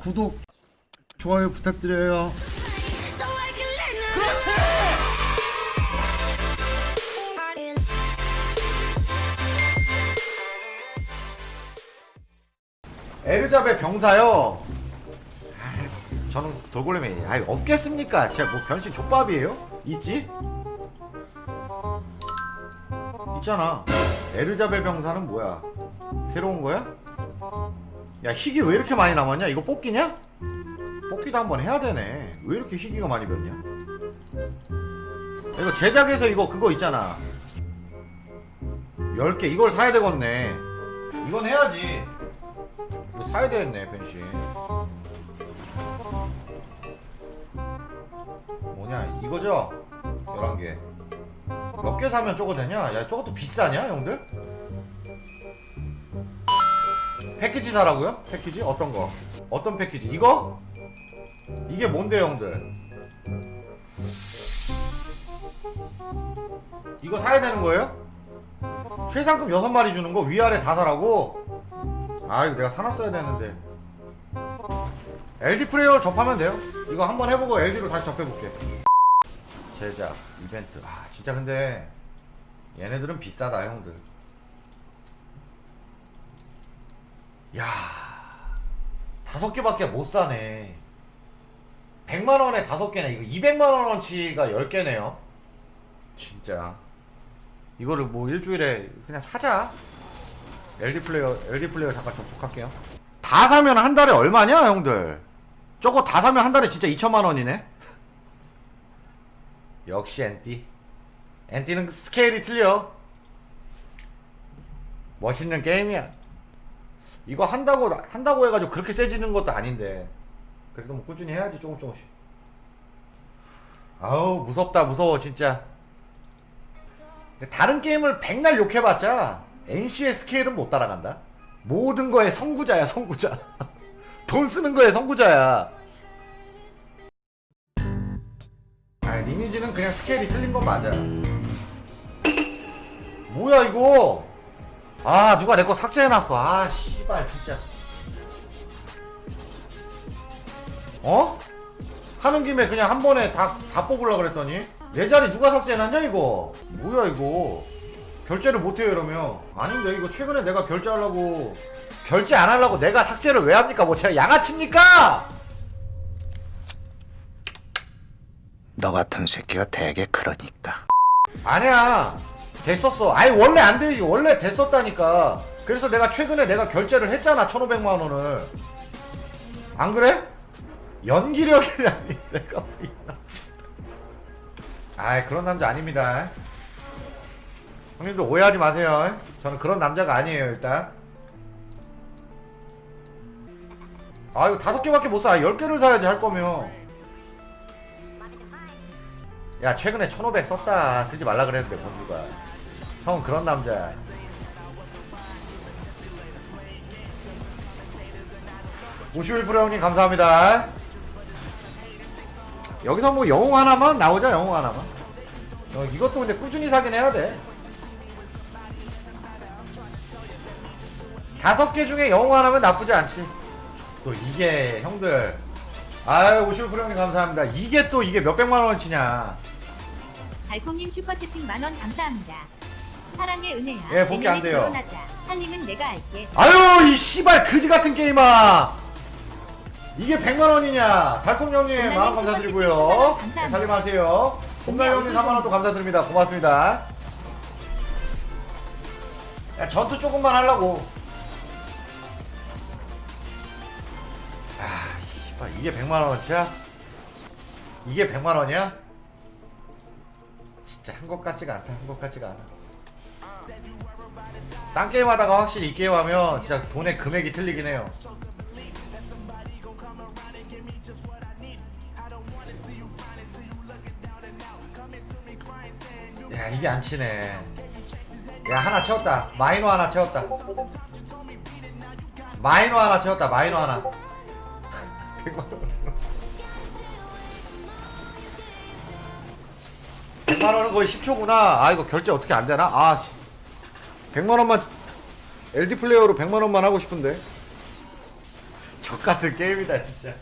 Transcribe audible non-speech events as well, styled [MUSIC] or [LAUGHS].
구독, 좋아요 부탁드려요. 그렇지! 에르자베 병사요. 아, 저는 돌고래미 아 없겠습니까? 제가 뭐 변신 족밥이에요? 있지? 있잖아. 에르자베 병사는 뭐야? 새로운 거야? 야 희귀 왜 이렇게 많이 남았냐? 이거 뽑기냐? 뽑기도 한번 해야 되네. 왜 이렇게 희귀가 많이 변냐? 이거 제작해서 이거 그거 있잖아. 10개 이걸 사야 되겠네. 이건 해야지. 이거 사야 되겠네 변신 뭐냐 이거죠? 11개 몇 개 사면 저거 되냐? 야 저것도 비싸냐 형들? 패키지 사라고요? 패키지? 어떤 거? 어떤 패키지? 이거? 이게 뭔데 형들? 이거 사야 되는 거예요? 최상급 6마리 주는 거 위아래 다 사라고? 아 이거 내가 사놨어야 되는데 LD 플레이어를 접하면 돼요 이거 한번 해보고 LD로 다시 접해볼게 제작 이벤트 아 진짜 근데 얘네들은 비싸다 형들 야 다섯 개밖에 못 사네 100만원에 다섯 개네 이거 200만원어치가 10개네요 진짜 이거를 뭐 일주일에 그냥 사자 LD 플레이어, LD 플레이어 잠깐 접속할게요. 다 사면 한 달에 얼마냐, 형들? 저거 다 사면 한 달에 진짜 2천만 원이네. [LAUGHS] 역시 엔티. 엔티는 스케일이 틀려. 멋있는 게임이야. 이거 한다고 한다고 해가지고 그렇게 세지는 것도 아닌데. 그래도 뭐 꾸준히 해야지 조금 조금씩. 아우 무섭다 무서워 진짜. 다른 게임을 백날 욕해봤자 NC의 스케일은 못 따라간다. 모든 거에 선구자야 선구자. [LAUGHS] 돈 쓰는 거에 선구자야. 아 리니지는 그냥 스케일이 틀린 건 맞아. 뭐야 이거? 아 누가 내 거 삭제해놨어. 아씨 발 진짜. 어? 하는 김에 그냥 한 번에 다, 다 뽑으려 그랬더니? 내 자리 누가 삭제해놨냐 이거? 뭐야 이거? 결제를 못해요 이러면. 아닌데 이거 최근에 내가 결제하려고 결제 안 하려고 내가 삭제를 왜 합니까? 뭐 제가 양아치입니까? 너 같은 새끼가 되게 그러니까. 아니야. 됐었어. 아니 원래 안 되지 원래 됐었다니까 그래서 내가 최근에 내가 결제를 했잖아 1500만 원을. 안 그래? 연기력이라니 [LAUGHS] 내가. 아이 그런 남자 아닙니다. 형님들 오해하지 마세요. 저는 그런 남자가 아니에요 일단. 아 이거 다섯 개밖에 못 사 열 개를 사야지 할 거면. 야 최근에 1500 썼다. 쓰지 말라 그랬는데 본주가. 형은 그런 남자 야 오십일 프로 형님 감사합니다 여기서 뭐 영웅 하나만 나오자 영웅 하나만 어, 이것도 근데 꾸준히 사긴 해야 돼 다섯 개 중에 영웅 하나면 나쁘지 않지 또 이게 형들 아유 오십일 프로 형님 감사합니다 이게 또 이게 몇 백만 원어치냐 달콤님 슈퍼채팅 만원 감사합니다. 사랑의 은혜야. 예, 복귀 안 돼요. 결혼하자. 한님은 내가 알게. 아유 이 씨발 그지 같은 게임아 이게 100만 원이냐? 달콤 형님 만원 감사드리고요. 네, 살림하세요. 봄날 형님 3만 원도 감사드립니다. 고맙습니다. 야 전투 조금만 하려고. 아 씨발 이게 100만 원어치야? 이게 100만 원이야? 진짜 한 것 같지가 않다 한 것 같지가 않아. 딴 게임 하다가 확실히 이 게임 하면 진짜 돈의 금액이 틀리긴 해요. 야 이게 안 치네. 야 하나 채웠다. 마이너 하나 채웠다. 마이너 하나 채웠다. 마이너 하나. 100만 원. 100만 원은 거의 10초구나. 아 이거 결제 어떻게 안 되나? 아 씨. 100만 원만 LD 플레이어로 100만 원만 하고 싶은데. 적 같은 게임이다 진짜